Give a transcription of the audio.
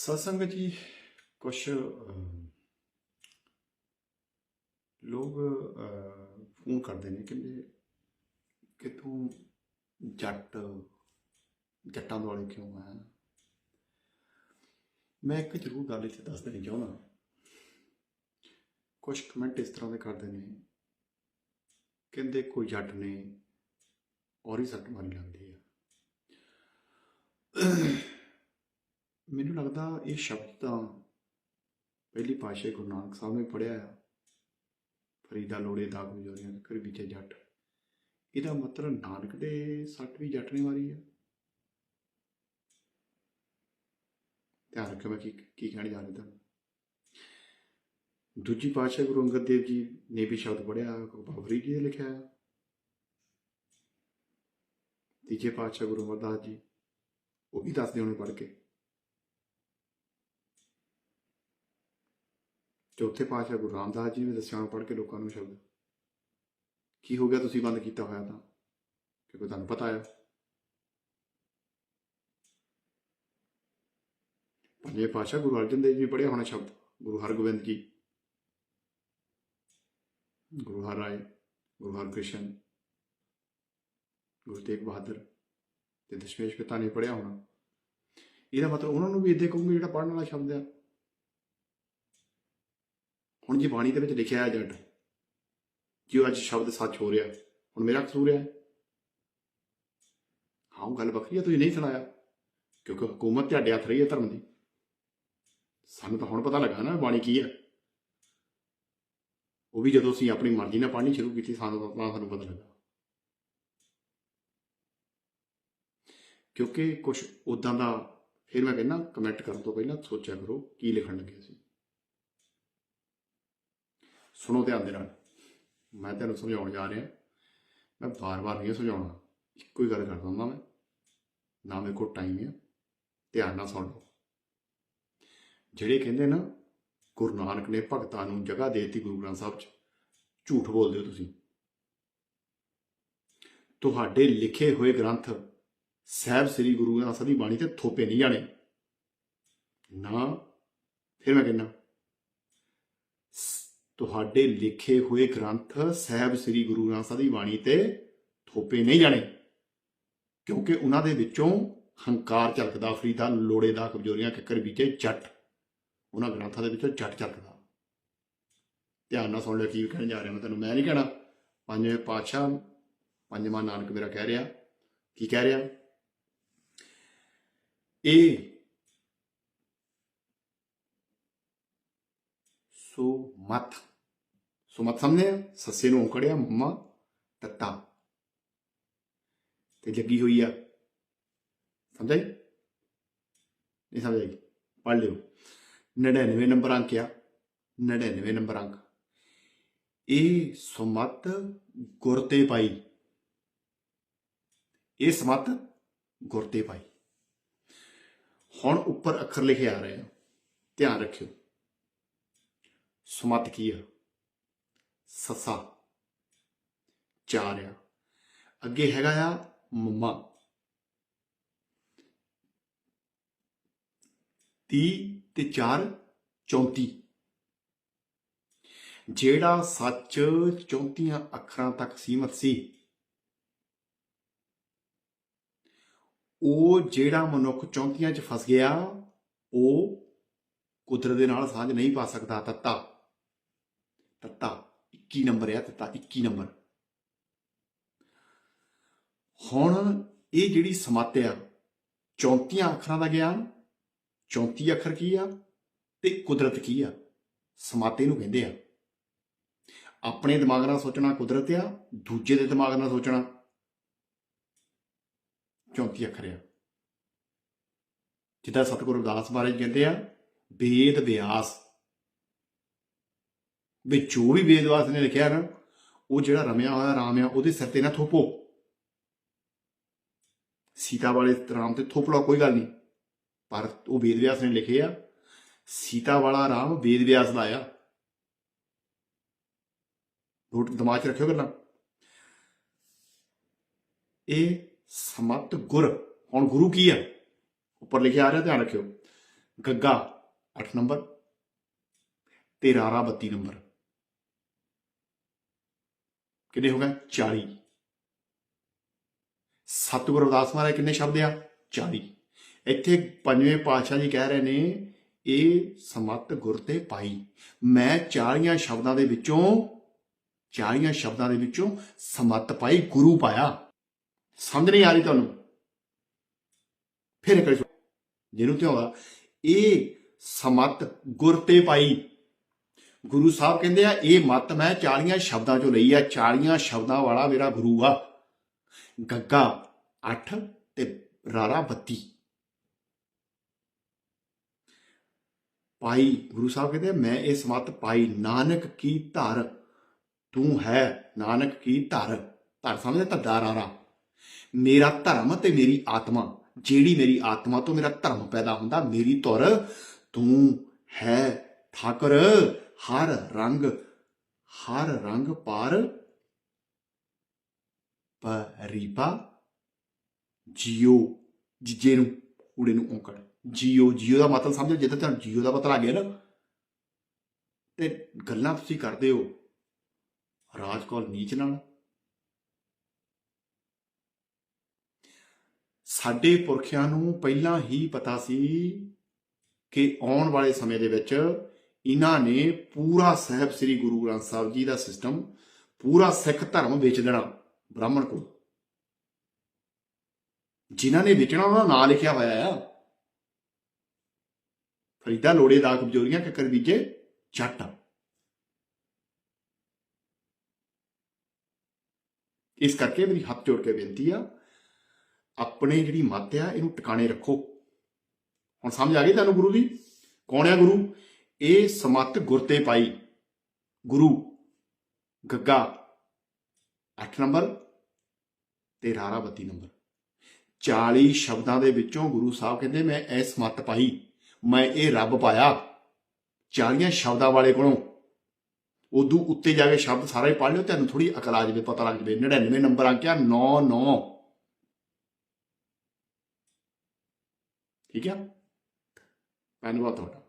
ਸਤਸੰਗ ਜੀ ਕੁਛ ਲੋਕ ਫੋਨ ਕਰਦੇ ਨੇ ਕਹਿੰਦੇ ਕਿ ਤੂੰ ਜੱਟ ਜੱਟਾਂ ਦੁਆਲੇ ਕਿਉਂ ਆਇਆ ਮੈਂ ਇੱਕ ਜ਼ਰੂਰ ਗੱਲ ਇੱਥੇ ਦੱਸ ਦੇਣੀ ਚਾਹੁੰਦਾ ਕੁਝ ਕਮੈਂਟ ਇਸ ਤਰ੍ਹਾਂ ਦੇ ਕਰਦੇ ਨੇ ਕਹਿੰਦੇ ਕੋਈ ਜੱਟ ਨੇ ਔਰ ਹੀ ਸੱਟ ਮਾਰੀ ਜਾਂਦੀ ਆ ਮੈਨੂੰ ਲੱਗਦਾ ਇਹ ਸ਼ਬਦ ਤਾਂ ਪਹਿਲੀ ਪਾਸ਼ੇ ਗੁਰੂ ਨਾਨਕ ਸਾਹਿਬ ਨੇ ਪੜਿਆ ਆ। ਫਰੀਦਾ ਲੋੜੇ ਦਾ ਗੁਜਰੀਆਂ ਕਰ ਵਿਚੇ ਜੱਟ। ਇਹਦਾ ਮਤਲਬ ਨਾਨਕ ਦੇ ਸੱਟ ਵੀ ਜੱਟ ਨੇ ਮਾਰੀ ਆ। ਧਿਆਨ ਰੱਖਿਓ ਮੈਂ ਕੀ ਕੀ ਕਹਿਣ ਜਾ ਰਿਹਾ ਤੁਹਾਨੂੰ। ਦੂਜੀ ਪਾਤਸ਼ਾਹ ਗੁਰੂ ਅੰਗਦ ਦੇਵ ਜੀ ਨੇ ਵੀ ਸ਼ਬਦ ਪੜਿਆ ਬਾਬਰੀ ਜੀ ਨੇ ਲਿਖਿਆ ਹੈ ਤੀਜੇ ਪਾਤਸ਼ਾਹ ਗੁਰੂ ਅਮਰਦਾਸ ਜੀ, ਉਹ ਵੀ ਦੱਸਦੇ ਹੋਣੇ ਪੜ੍ਹ ਕੇ। ਚੌਥੇ ਪਾਤਸ਼ਾਹ ਗੁਰੂ ਰਾਮਦਾਸ ਜੀ ਨੇ ਦੱਸਿਆ ਹੋਣਾ, ਪੜ੍ਹ ਕੇ ਲੋਕਾਂ ਨੂੰ ਸ਼ਬਦ। ਕੀ ਹੋ ਗਿਆ ਤੁਸੀਂ ਬੰਦ ਕੀਤਾ ਹੋਇਆ ਤਾਂ? ਕਿਉਂਕਿ ਤੁਹਾਨੂੰ ਪਤਾ ਆ। ਪੰਜਵੇਂ ਪਾਤਸ਼ਾਹ ਗੁਰੂ ਅਰਜਨ ਦੇਵ ਜੀ ਨੇ ਪੜ੍ਹਿਆ ਹੋਣਾ ਸ਼ਬਦ, ਗੁਰੂ ਹਰਗੋਬਿੰਦ ਜੀ। ਗੁਰੂ ਹਰਿ ਗੁਰੂ ਹਰਕ੍ਰਿਸ਼ਨ ਗੁਰੂ ਤੇਗ ਬਹਾਦਰ ਤੇ ਦਸ਼ਮੇਸ਼ ਪਿਤਾ ਨੇ ਪੜ੍ਹਿਆ ਹੋਣਾ। ਇਹਦਾ ਮਤਲਬ ਉਹਨਾਂ ਨੂੰ ਵੀ ਇਦਾਂ ਕਹੂੰਗੇ ਜਿਹੜਾ ਪੜਨ ਵਾਲਾ ਸ਼ਬਦ ਆ। ਹੁਣ ਜੀ ਬਾਣੀ ਦੇ ਵਿੱਚ ਲਿਖਿਆ ਹੈ ਜੱਟ, ਜੋ ਅੱਜ ਸ਼ਬਦ ਸੱਚ ਹੋ ਰਿਹਾ, ਹੁਣ ਮੇਰਾ ਕਸੂਰ ਹੈ। ਹਾਂ, ਉਹ ਗੱਲ ਵੱਖਰੀ ਹੈ, ਤੁਸੀਂ ਨਹੀਂ ਸੁਣਾਇਆ, ਕਿਉਂਕਿ ਹਕੂਮਤ ਤੁਹਾਡੇ ਹੱਥ ਰਹੀ ਹੈ ਧਰਮ ਦੀ। ਸਾਨੂੰ ਤਾਂ ਹੁਣ ਪਤਾ ਲੱਗਾ ਨਾ ਬਾਣੀ ਕੀ ਹੈ। ਉਹ ਵੀ ਜਦੋਂ ਅਸੀਂ ਆਪਣੀ ਮਰਜ਼ੀ ਨਾਲ ਪੜ੍ਹਨੀ ਸ਼ੁਰੂ ਕੀਤੀ, ਸਾਨੂੰ ਤਾਂ ਸਾਨੂੰ ਪਤਾ ਲੱਗਾ। ਕਿਉਂਕਿ ਕੁਝ ਉਦਾਂ ਦਾ ਫਿਰ ਮੈਂ ਕਹਿੰਦਾ ਕਮੈਂਟ ਕਰਨ ਤੋਂ ਪਹਿਲਾਂ ਸੋਚਿਆ ਕਰੋ, ਕੀ ਲਿਖਣ ਲੱਗੇ ਸੀ ਸੁਣੋ ਧਿਆਨ ਦੇ ਨਾਲ। ਮੈਂ ਤੁਹਾਨੂੰ ਸਮਝਾਉਣ ਜਾ ਰਿਹਾ। ਮੈਂ ਬਾਰ-ਬਾਰ ਨਹੀਂ ਸਮਝਾਉਣਾ। ਇੱਕੋ ਹੀ ਗੱਲ ਕਰਦਾ ਹੁੰਦਾ ਮੈਂ। ਨਾ ਮੇਰੇ ਕੋਲ ਟਾਈਮ ਹੈ ਧਿਆਨ ਨਾਲ ਸੁਣ ਲਓ। ਜਿਹੜੇ ਕਹਿੰਦੇ ਨਾ, ਗੁਰੂ ਨਾਨਕ ਨੇ ਭਗਤਾਂ ਨੂੰ ਜਗ੍ਹਾ ਦੇ ਦਿੱਤੀ ਗੁਰੂ ਗ੍ਰੰਥ ਸਾਹਿਬ 'ਚ, ਝੂਠ ਬੋਲਦੇ ਹੋ ਤੁਸੀਂ। ਤੁਹਾਡੇ ਲਿਖੇ ਹੋਏ ਗ੍ਰੰਥ ਸਾਹਿਬ ਸ੍ਰੀ ਗੁਰੂ ਗ੍ਰੰਥ ਸਾਹਿਬ ਦੀ ਬਾਣੀ ਤੇ ਥੋਪੇ ਨਹੀਂ ਜਾਣੇ। ਨਾ, ਫਿਰ ਮੈਂ ਕਹਿੰਦਾ ਤੁਹਾਡੇ ਲਿਖੇ ਹੋਏ ਗ੍ਰੰਥ ਸਾਹਿਬ ਸ੍ਰੀ ਗੁਰੂ ਗ੍ਰੰਥ ਸਾਹਿਬ ਦੀ ਬਾਣੀ ਤੇ ਥੋਪੇ ਨਹੀਂ ਜਾਣੇ, ਕਿਉਂਕਿ ਉਹਨਾਂ ਦੇ ਵਿੱਚੋਂ ਹੰਕਾਰ ਝਲਕਦਾ ਫਰੀਦਾ ਲੋੜੇ ਦਾ, ਕਮਜ਼ੋਰੀਆਂ, ਕਿੱਕਰ ਵਿਚੇ ਜੱਟ, ਉਹਨਾਂ ਗ੍ਰੰਥਾਂ ਦੇ ਵਿੱਚੋਂ ਜੱਟ ਝਲਕਦਾ। ਧਿਆਨ ਨਾਲ ਸੁਣ ਲਿਓ ਕੀ ਕਹਿਣ ਜਾ ਰਿਹਾ ਮੈਂ ਤੁਹਾਨੂੰ ਮੈਂ ਨਹੀਂ ਕਹਿਣਾ। ਪੰਜਵੇਂ ਪਾਤਸ਼ਾਹ, ਪੰਜਵਾਂ ਨਾਨਕ ਮੇਰਾ ਕਹਿ ਰਿਹਾ। ਕੀ ਕਹਿ ਰਿਹਾ? ਇਹ ਸੋ ਮਤ। ਸੋ ਮਤ ਸਮਝੇ ਸੱਸੇ ਨੂੰ ਔਕੜਿਆ ਮੰਮਾ ਤੱਤਾ ਤੇ ਲੱਗੀ ਹੋਈ ਆ ਸਮਝਾਈ ਨਹੀਂ ਸਮਝਾਈ ਪੜ੍ਹ ਲਿਓ 99 ਨੰਬਰ ਅੰਕ ਆ 99 ਨੰਬਰ ਅੰਕ ਇਹ ਸੁਮਤ ਗੁਰ ਪਾਈ ਇਹ ਸਮਤ ਗੁਰ ਪਾਈ ਹੁਣ ਉੱਪਰ ਅੱਖਰ ਲਿਖੇ ਆ ਰਹੇ ਆ ਧਿਆਨ ਰੱਖਿਓ ਸੁਮਤ ਕੀ ਆ ਸੱਸਾ। ਚਾਰ ਆ ਅੱਗੇ ਹੈਗਾ ਆ ਮੰਮਾ। ਤੀਹ ਤੇ 4 34 ਜਿਹੜਾ ਸੱਚ 34 ਅੱਖਰਾਂ ਤੱਕ ਸੀਮਤ ਸੀ, ਉਹ ਜਿਹੜਾ ਮਨੁੱਖ 34 ਚ ਫਸ ਗਿਆ, ਉਹ ਕੁਦਰਤ ਦੇ ਨਾਲ ਸਾਂਝ ਨਹੀਂ ਪਾ ਸਕਦਾ। ਤੱਤਾ। ਤੱਤਾ। 21 ਨੰਬਰ ਹੈ ਤੱਤਾ 21 ਨੰਬਰ। ਹੁਣ ਇਹ ਜਿਹੜੀ ਸਮਾਤਿਆ ਆ 34 ਅੱਖਰਾਂ ਦਾ ਗਿਆਨ 34 ਅੱਖਰ ਕੀ ਆ ਤੇ ਕੁਦਰਤ ਕੀ ਆ? ਸਮਾਤੇ ਨੂੰ ਕਹਿੰਦੇ ਆ। ਆਪਣੇ ਦਿਮਾਗ ਨਾਲ ਸੋਚਣਾ ਕੁਦਰਤ ਆ, ਦੂਜੇ ਦੇ ਦਿਮਾਗ ਨਾਲ ਸੋਚਣਾ 34 ਅੱਖਰ ਆ। ਜਿੱਦਾਂ ਸਤਿਗੁਰੂ ਅਰਦਾਸ ਬਾਰੇ ਕਹਿੰਦੇ ਆ, ਵੇਦ ਵਿਆਸ ਵੀ ਜੋ ਵੀ ਵੇਦਵਾਸ ਨੇ ਲਿਖਿਆ ਨਾ, ਉਹ ਜਿਹੜਾ ਰਮਿਆ ਹੋਇਆ, ਰਾਮ ਆ, ਉਹਦੇ ਸਿਰ ਤੇ ਨਾ ਥੋਪੋ। ਸੀਤਾ ਵਾਲੇ ਰਾਮ ਤੇ ਥੋਪ ਲਓ, ਕੋਈ ਗੱਲ ਨਹੀਂ। ਪਰ ਉਹ ਵੇਦਵਿਆਸ ਨੇ ਲਿਖੇ ਆ, ਸੀਤਾ ਵਾਲਾ ਰਾਮ ਵੇਦ ਵਿਆਸ ਦਾ ਆ। ਨੋਟ ਦਿਮਾਗ 'ਚ ਰੱਖਿਓ ਗੱਲਾਂ। ਇਹ ਸਮਤ ਗੁਰ, ਹੁਣ ਗੁਰੂ ਕੀ ਆ? ਉੱਪਰ ਲਿਖਿਆ ਆ ਰਿਹਾ, ਧਿਆਨ ਰੱਖਿਓ। ਗੱਗਾ 8 ਨੰਬਰ ਤੇ ਰਾਰਾ 32 ਨੰਬਰ। ਕਿੰਨੇ ਹੋ ਗਏ? 40 ਸਤਿਗੁਰੂ ਅਰਦਾਸ ਮਹਾਰਾਜ, ਕਿੰਨੇ ਸ਼ਬਦ ਆ? 40 ਇੱਥੇ ਪੰਜਵੇਂ ਪਾਤਸ਼ਾਹ ਜੀ ਕਹਿ ਰਹੇ ਨੇ, ਇਹ ਸਮਤ ਗੁਰ ਤੇ ਪਾਈ। ਮੈਂ 40 ਸ਼ਬਦਾਂ ਦੇ ਵਿੱਚੋਂ 40 ਸ਼ਬਦਾਂ ਦੇ ਵਿੱਚੋਂ ਸਮਤ ਪਾਈ, ਗੁਰੂ ਪਾਇਆ। ਸਮਝ ਨਹੀਂ ਆ ਰਹੀ ਤੁਹਾਨੂੰ? ਫਿਰ ਇੱਕ ਜਿਹਨੂੰ ਤੇ ਇਹ ਸਮਤ ਗੁਰ ਤੇ ਪਾਈ। ਗੁਰੂ ਸਾਹਿਬ ਕਹਿੰਦੇ ਆ, ਇਹ ਮਤ ਮੈਂ 40 ਸ਼ਬਦਾਂ ਚੋਂ ਲਈ ਆ 40 ਸ਼ਬਦਾਂ ਵਾਲਾ ਮੇਰਾ ਗੁਰੂ ਆ। ਗੱਗਾ 8 ਤੇ ਰਾਰਾ 32 ਪਾਈ ਗੁਰੂ ਸਾਹਿਬ ਕਹਿੰਦੇ ਮੈਂ ਇਸ ਸਮਤ ਪਾਈ, ਨਾਨਕ ਕੀ ਧਰ, ਤੂੰ ਹੈ ਨਾਨਕ ਕੀ ਧਰ। ਧਰ ਸਮਝਦੇ ਧੱਦਾ ਰਾਰਾ। ਮੇਰਾ ਧਰਮ ਤੇ ਮੇਰੀ ਆਤਮਾ, ਜਿਹੜੀ ਮੇਰੀ ਆਤਮਾ ਤੋਂ ਮੇਰਾ ਧਰਮ ਪੈਦਾ ਹੁੰਦਾ, ਮੇਰੀ ਧੁਰ, ਤੂੰ ਹੈ ਠਾਕਰ, ਹਰ ਰੰਗ ਹਰ ਰੰਗ ਪਾਰ ਪਰੀਪਾ ਜੀਓ, ਜੀਜੇ ਨੂੰ ਊੜੇ ਨੂੰ ਔਂਕੜ। ਜੀਓ ਜੀਓ ਦਾ ਮਤਲਬ ਸਮਝੋ, ਜਿੱਦਾਂ ਤੁਹਾਨੂੰ ਜੀਓ ਦਾ ਪਤਾ ਲੱਗ ਗਿਆ ਨਾ, ਤੇ ਗੱਲਾਂ ਤੁਸੀਂ ਕਰਦੇ ਹੋ, ਰਾਜ ਕੋਲ ਨੀਚ ਨਾਲ। ਸਾਡੇ ਪੁਰਖਿਆਂ ਨੂੰ ਪਹਿਲਾਂ ਹੀ ਪਤਾ ਸੀ ਕਿ ਆਉਣ ਵਾਲੇ ਸਮੇਂ ਦੇ ਵਿੱਚ ਇਹਨਾਂ ਨੇ ਪੂਰਾ ਸਾਹਿਬ ਸ੍ਰੀ ਗੁਰੂ ਗ੍ਰੰਥ ਸਾਹਿਬ ਜੀ ਦਾ ਸਿਸਟਮ ਪੂਰਾ ਸਿੱਖ ਧਰਮ ਵੇਚ ਦੇਣਾ ਬ੍ਰਾਹਮਣ ਕੋਲ। ਜਿਨ੍ਹਾਂ ਨੇ ਵੇਚਣਾ, ਉਹਨਾਂ ਦਾ ਨਾਂ ਲਿਖਿਆ ਹੋਇਆ ਆ। ਫਰੀਦਾ ਲੋੜੇ ਦਾ ਕਬਜੋਰੀਆਂ ਕੱਕਰ, ਬੀਜੇ, ਜੱਟ। ਇਸ ਕਰਕੇ ਮੇਰੀ ਹੱਥ ਜੋੜ ਕੇ ਬੇਨਤੀ ਆ, ਆਪਣੇ ਜਿਹੜੀ ਮੱਤ ਆ, ਇਹਨੂੰ ਟਿਕਾਣੇ ਰੱਖੋ। ਹੁਣ ਸਮਝ ਆ ਗਈ ਤੁਹਾਨੂੰ ਗੁਰੂ ਦੀ? ਕੌਣ ਆ ਗੁਰੂ? ਇਹ ਸਮੱਤ ਗੁਰਤੇ ਪਾਈ। ਗੁਰੂ ਗੱਗਾ 8 ਨੰਬਰ ਤੇ ਰਾਰਾ 32 ਨੰਬਰ। 40 ਸ਼ਬਦਾਂ ਦੇ ਵਿੱਚੋਂ ਗੁਰੂ ਸਾਹਿਬ ਕਹਿੰਦੇ, ਮੈਂ ਇਹ ਸਮੱਤ ਪਾਈ, ਮੈਂ ਇਹ ਰੱਬ ਪਾਇਆ। 40 ਸ਼ਬਦਾਂ ਵਾਲੇ ਕੋਲੋਂ ਉਦੋਂ ਉੱਤੇ ਜਾ ਕੇ ਸ਼ਬਦ ਸਾਰਾ ਹੀ ਪੜ੍ਹ ਲਿਓ, ਤੁਹਾਨੂੰ ਥੋੜੀ ਅਕਲ ਆ ਜਾਵੇ, ਪਤਾ ਲੱਗ ਜਾਵੇ। 99 ਨੰਬਰ ਆ ਅੰਕਿਆ 99 ਠੀਕ ਹੈ ਧੰਨਵਾਦ ਤੁਹਾਡਾ।